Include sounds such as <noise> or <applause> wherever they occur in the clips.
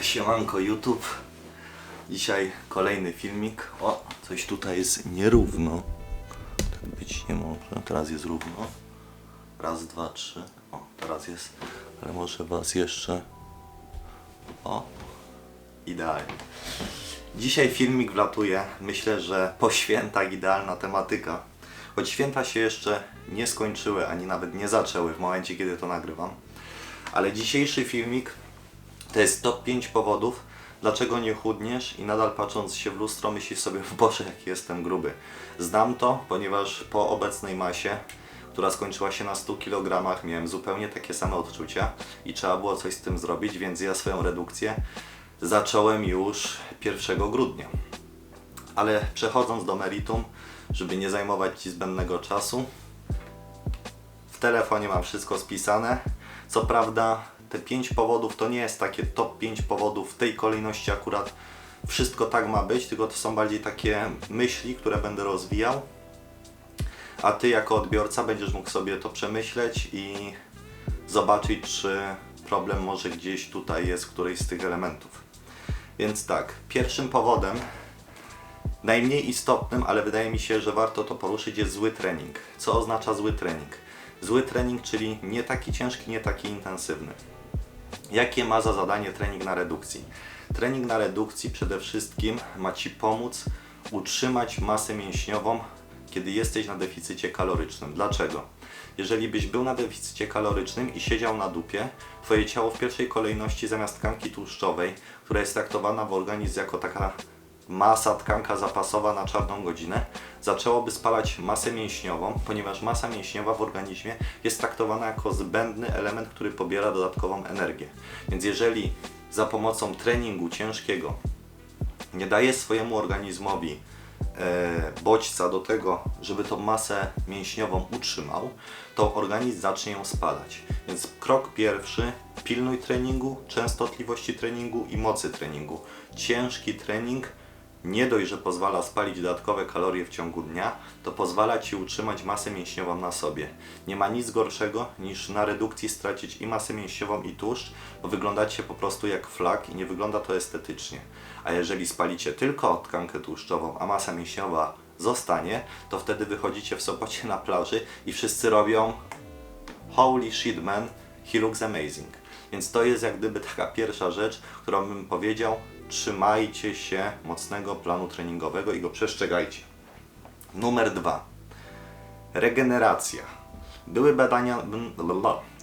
Siemanko YouTube. Dzisiaj kolejny filmik. O, coś tutaj jest nierówno. Tak być nie może. Teraz jest równo. Raz, dwa, trzy. O, teraz jest. Ale może was jeszcze. O, idealnie. Dzisiaj filmik wlatuje. Myślę, że po świętach idealna tematyka. Choć święta się jeszcze nie skończyły, ani nawet nie zaczęły w momencie, kiedy to nagrywam. Ale dzisiejszy filmik to jest top 5 powodów, dlaczego nie chudniesz i nadal patrząc się w lustro myślisz sobie, <laughs> Boże, jaki jestem gruby. Znam to, ponieważ po obecnej masie, która skończyła się na 100 kg, miałem zupełnie takie same odczucia i trzeba było coś z tym zrobić, więc ja swoją redukcję zacząłem już 1 grudnia. Ale przechodząc do meritum, żeby nie zajmować Ci zbędnego czasu, w telefonie mam wszystko spisane. Co prawda, te 5 powodów to nie jest takie top 5 powodów w tej kolejności akurat wszystko tak ma być, tylko to są bardziej takie myśli, które będę rozwijał. A ty jako odbiorca będziesz mógł sobie to przemyśleć i zobaczyć, czy problem może gdzieś tutaj jest w którejś z tych elementów. Więc tak, pierwszym powodem Najmniej istotnym, ale wydaje mi się, że warto to poruszyć, jest zły trening. Co oznacza zły trening? Zły trening, czyli nie taki ciężki, nie taki intensywny. Jakie ma za zadanie trening na redukcji? Trening na redukcji przede wszystkim ma Ci pomóc utrzymać masę mięśniową, kiedy jesteś na deficycie kalorycznym. Dlaczego? Jeżeli byś był na deficycie kalorycznym i siedział na dupie, Twoje ciało w pierwszej kolejności zamiast tkanki tłuszczowej, która jest traktowana w organizm jako taka masa tkanka zapasowa na czarną godzinę, zaczęłoby spalać masę mięśniową, ponieważ masa mięśniowa w organizmie jest traktowana jako zbędny element, który pobiera dodatkową energię. Więc jeżeli za pomocą treningu ciężkiego nie daje swojemu organizmowi e, bodźca do tego, żeby tą masę mięśniową utrzymał, to organizm zacznie ją spalać. Więc krok pierwszy, pilnuj treningu, częstotliwości treningu i mocy treningu. Ciężki trening nie dość, że pozwala spalić dodatkowe kalorie w ciągu dnia, to pozwala Ci utrzymać masę mięśniową na sobie. Nie ma nic gorszego niż na redukcji stracić i masę mięśniową i tłuszcz, bo wyglądacie po prostu jak flag i nie wygląda to estetycznie. A jeżeli spalicie tylko tkankę tłuszczową, a masa mięśniowa zostanie, to wtedy wychodzicie w sobocie na plaży i wszyscy robią Holy shit man, he looks amazing. Więc to jest jak gdyby taka pierwsza rzecz, którą bym powiedział, trzymajcie się mocnego planu treningowego i go przestrzegajcie. Numer dwa. Regeneracja. Były badania,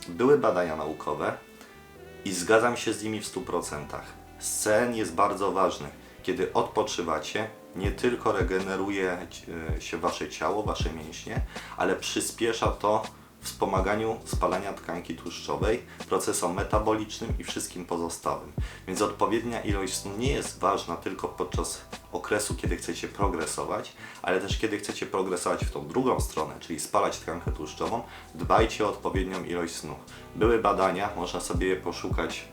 były badania naukowe i zgadzam się z nimi w 100%. Sen jest bardzo ważny. Kiedy odpoczywacie, nie tylko regeneruje e, się wasze ciało, wasze mięśnie, ale przyspiesza to wspomaganiu spalania tkanki tłuszczowej, procesom metabolicznym i wszystkim pozostałym. Więc odpowiednia ilość snu nie jest ważna tylko podczas okresu, kiedy chcecie progresować, ale też kiedy chcecie progresować w tą drugą stronę, czyli spalać tkankę tłuszczową, dbajcie o odpowiednią ilość snu. Były badania, można sobie je poszukać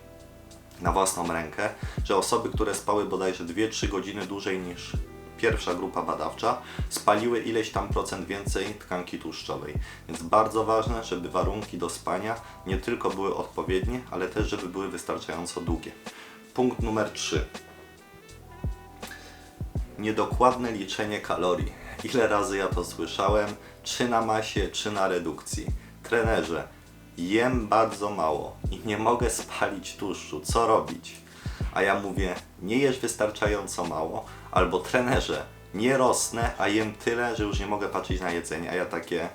na własną rękę, że osoby, które spały bodajże 2-3 godziny dłużej niż pierwsza grupa badawcza, spaliły ileś tam procent więcej tkanki tłuszczowej. Więc bardzo ważne, żeby warunki do spania nie tylko były odpowiednie, ale też, żeby były wystarczająco długie. Punkt numer 3. Niedokładne liczenie kalorii. Ile razy ja to słyszałem, czy na masie, czy na redukcji. Trenerze, jem bardzo mało i nie mogę spalić tłuszczu. Co robić? A ja mówię, nie jesz wystarczająco mało, albo trenerze, nie rosnę, a jem tyle, że już nie mogę patrzeć na jedzenie. A ja takie,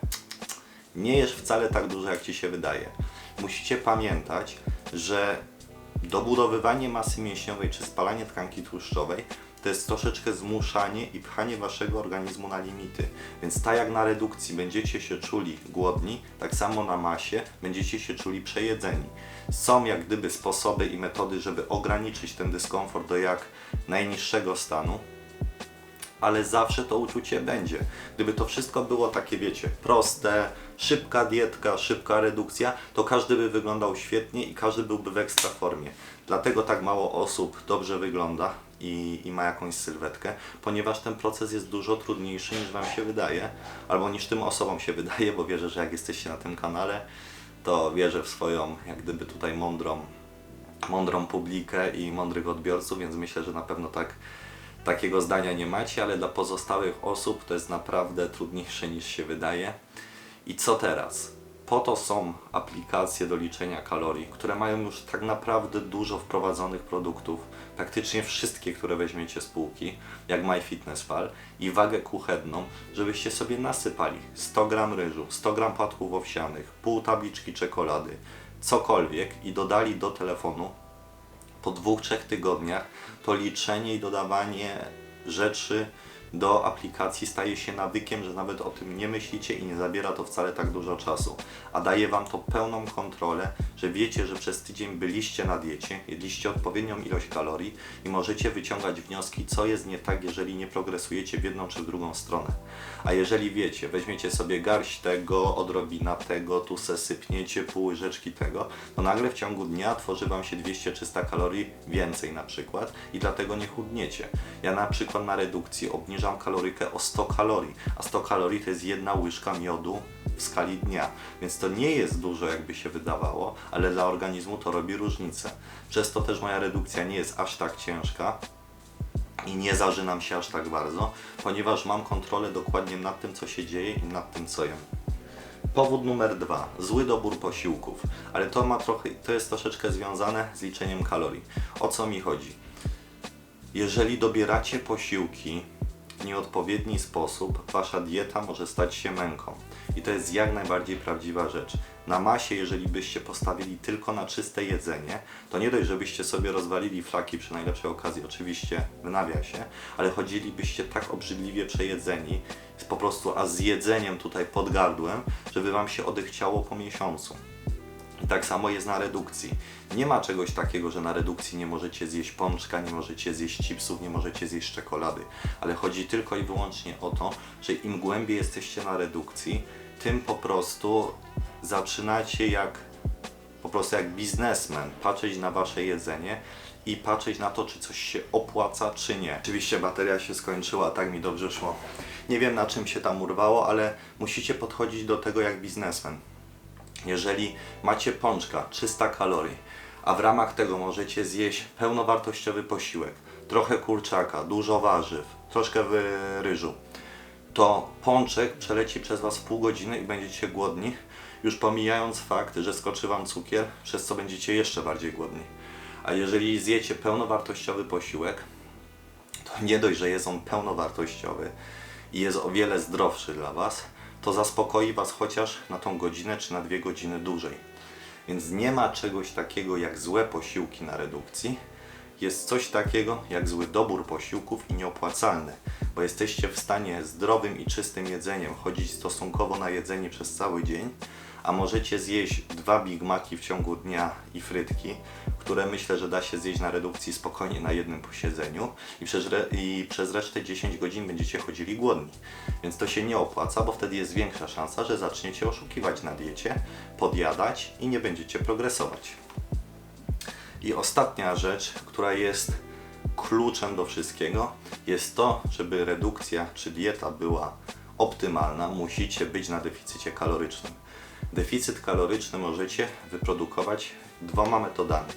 nie jesz wcale tak dużo, jak ci się wydaje. Musicie pamiętać, że dobudowywanie masy mięśniowej czy spalanie tkanki tłuszczowej to jest troszeczkę zmuszanie i pchanie waszego organizmu na limity. Więc tak jak na redukcji będziecie się czuli głodni, tak samo na masie będziecie się czuli przejedzeni. Są jak gdyby sposoby i metody, żeby ograniczyć ten dyskomfort do jak najniższego stanu, ale zawsze to uczucie będzie. Gdyby to wszystko było takie, wiecie, proste, szybka dietka, szybka redukcja, to każdy by wyglądał świetnie i każdy byłby w ekstra formie. Dlatego tak mało osób dobrze wygląda i, i ma jakąś sylwetkę, ponieważ ten proces jest dużo trudniejszy niż Wam się wydaje, albo niż tym osobom się <laughs> wydaje, bo wierzę, że jak jesteście na tym kanale, to wierzę w swoją, jak gdyby tutaj mądrą mądrą publikę i mądrych odbiorców, więc myślę, że na pewno tak, takiego zdania nie macie, ale dla pozostałych osób to jest naprawdę trudniejsze niż się wydaje. I co teraz? Po to są aplikacje do liczenia kalorii, które mają już tak naprawdę dużo wprowadzonych produktów, praktycznie wszystkie, które weźmiecie z półki, jak MyFitnessPal i wagę kuchenną, żebyście sobie nasypali 100 gram ryżu, 100 gram płatków owsianych, pół tabliczki czekolady, cokolwiek i dodali do telefonu po dwóch, trzech tygodniach to liczenie i dodawanie rzeczy do aplikacji staje się nawykiem, że nawet o tym nie myślicie i nie zabiera to wcale tak dużo czasu. A daje Wam to pełną kontrolę, że wiecie, że przez tydzień byliście na diecie, jedliście odpowiednią ilość kalorii i możecie wyciągać wnioski, co jest nie tak, jeżeli nie progresujecie w jedną czy w drugą stronę. A jeżeli wiecie, weźmiecie sobie garść tego, odrobina tego, tu se sypniecie pół łyżeczki tego, to nagle w ciągu dnia tworzy Wam się 200-300 kalorii więcej na przykład i dlatego nie chudniecie. Ja na przykład na redukcji obniżam kalorykę o 100 kalorii, a 100 kalorii to jest jedna łyżka miodu w skali dnia, więc to nie jest dużo jakby się wydawało, ale dla organizmu to robi różnicę. Przez to też moja redukcja nie jest aż tak ciężka, i nie zażynam się aż tak bardzo, ponieważ mam kontrolę dokładnie nad tym, co się dzieje i nad tym, co jem. Powód numer dwa. Zły dobór posiłków. Ale to ma trochę, to jest troszeczkę związane z liczeniem kalorii. O co mi chodzi? Jeżeli dobieracie posiłki w nieodpowiedni sposób, wasza dieta może stać się męką. I to jest jak najbardziej prawdziwa rzecz. Na masie, jeżeli byście postawili tylko na czyste jedzenie, to nie dość, żebyście sobie rozwalili flaki przy najlepszej okazji, oczywiście w nawiasie, ale chodzilibyście tak obrzydliwie przejedzeni, po prostu a z jedzeniem tutaj pod gardłem, żeby wam się odechciało po miesiącu. I tak samo jest na redukcji. Nie ma czegoś takiego, że na redukcji nie możecie zjeść pączka, nie możecie zjeść chipsów, nie możecie zjeść czekolady. Ale chodzi tylko i wyłącznie o to, że im głębiej jesteście na redukcji, tym po prostu zaczynacie jak po prostu jak biznesmen patrzeć na wasze jedzenie i patrzeć na to, czy coś się opłaca, czy nie. Oczywiście bateria się skończyła, tak mi dobrze szło. Nie wiem na czym się tam urwało, ale musicie podchodzić do tego jak biznesmen. Jeżeli macie pączka 300 kalorii, a w ramach tego możecie zjeść pełnowartościowy posiłek, trochę kurczaka, dużo warzyw, troszkę ryżu, to pączek przeleci przez Was pół godziny i będziecie głodni, już pomijając fakt, że skoczy Wam cukier, przez co będziecie jeszcze bardziej głodni. A jeżeli zjecie pełnowartościowy posiłek, to nie dość, że jest on pełnowartościowy i jest o wiele zdrowszy dla Was, to zaspokoi Was chociaż na tą godzinę czy na dwie godziny dłużej. Więc nie ma czegoś takiego jak złe posiłki na redukcji. Jest coś takiego jak zły dobór posiłków i nieopłacalny, bo jesteście w stanie zdrowym i czystym jedzeniem chodzić stosunkowo na jedzenie przez cały dzień, a możecie zjeść dwa Big Maci w ciągu dnia i frytki, które myślę, że da się zjeść na redukcji spokojnie na jednym posiedzeniu i przez, i przez resztę 10 godzin będziecie chodzili głodni. Więc to się nie opłaca, bo wtedy jest większa szansa, że zaczniecie oszukiwać na diecie, podjadać i nie będziecie progresować. I ostatnia rzecz, która jest kluczem do wszystkiego, jest to, żeby redukcja czy dieta była optymalna, musicie być na deficycie kalorycznym. Deficyt kaloryczny możecie wyprodukować dwoma metodami.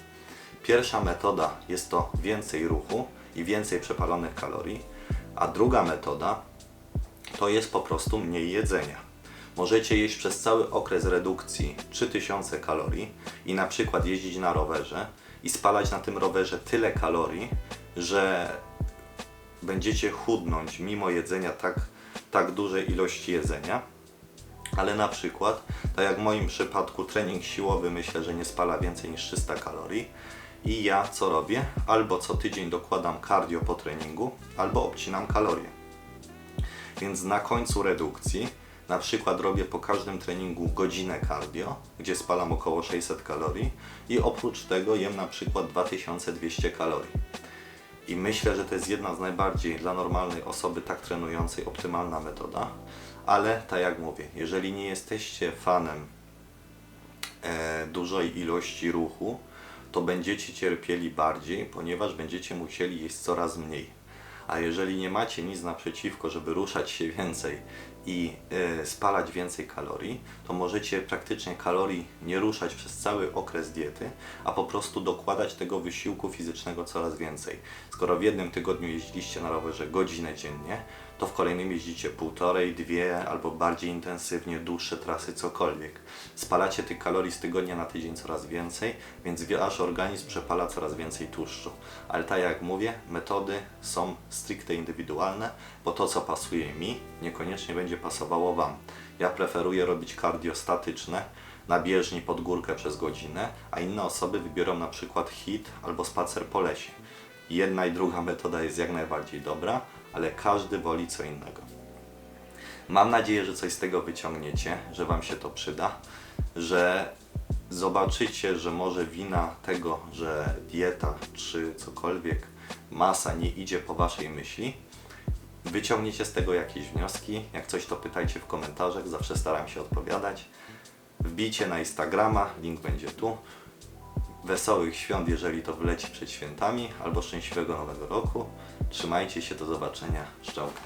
Pierwsza metoda jest to więcej ruchu i więcej przepalonych kalorii, a druga metoda to jest po prostu mniej jedzenia. Możecie jeść przez cały okres redukcji 3000 kalorii i na przykład jeździć na rowerze i spalać na tym rowerze tyle kalorii, że będziecie chudnąć mimo jedzenia tak, tak dużej ilości jedzenia. Ale na przykład, tak jak w moim przypadku, trening siłowy myślę, że nie spala więcej niż 300 kalorii. I ja co robię? Albo co tydzień dokładam cardio po treningu, albo obcinam kalorie. Więc na końcu redukcji na przykład robię po każdym treningu godzinę cardio, gdzie spalam około 600 kalorii i oprócz tego jem na przykład 2200 kalorii. I myślę, że to jest jedna z najbardziej dla normalnej osoby tak trenującej optymalna metoda, ale tak jak mówię, jeżeli nie jesteście fanem e, dużej ilości ruchu, to będziecie cierpieli bardziej, ponieważ będziecie musieli jeść coraz mniej. A jeżeli nie macie nic naprzeciwko, żeby ruszać się więcej i y, spalać więcej kalorii, to możecie praktycznie kalorii nie ruszać przez cały okres diety, a po prostu dokładać tego wysiłku fizycznego coraz więcej. Skoro w jednym tygodniu jeździliście na rowerze godzinę dziennie, to w kolejnym jeździcie półtorej, dwie albo bardziej intensywnie, dłuższe trasy, cokolwiek. Spalacie tych kalorii z tygodnia na tydzień coraz więcej, więc wasz organizm przepala coraz więcej tłuszczu. Ale tak jak mówię, metody są stricte indywidualne, bo to co pasuje mi, niekoniecznie będzie pasowało Wam. Ja preferuję robić cardio statyczne, na bieżni pod górkę przez godzinę, a inne osoby wybiorą na przykład hit albo spacer po lesie. Jedna i druga metoda jest jak najbardziej dobra, ale każdy woli co innego. Mam nadzieję, że coś z tego wyciągniecie, że Wam się to przyda, że zobaczycie, że może wina tego, że dieta czy cokolwiek, masa nie idzie po Waszej myśli. Wyciągniecie z tego jakieś wnioski. Jak coś, to pytajcie w komentarzach, zawsze staram się odpowiadać. Wbijcie na Instagrama, link będzie tu. Wesołych świąt, jeżeli to wleci przed świętami, albo szczęśliwego nowego roku. Trzymajcie się, do zobaczenia. Szczęka.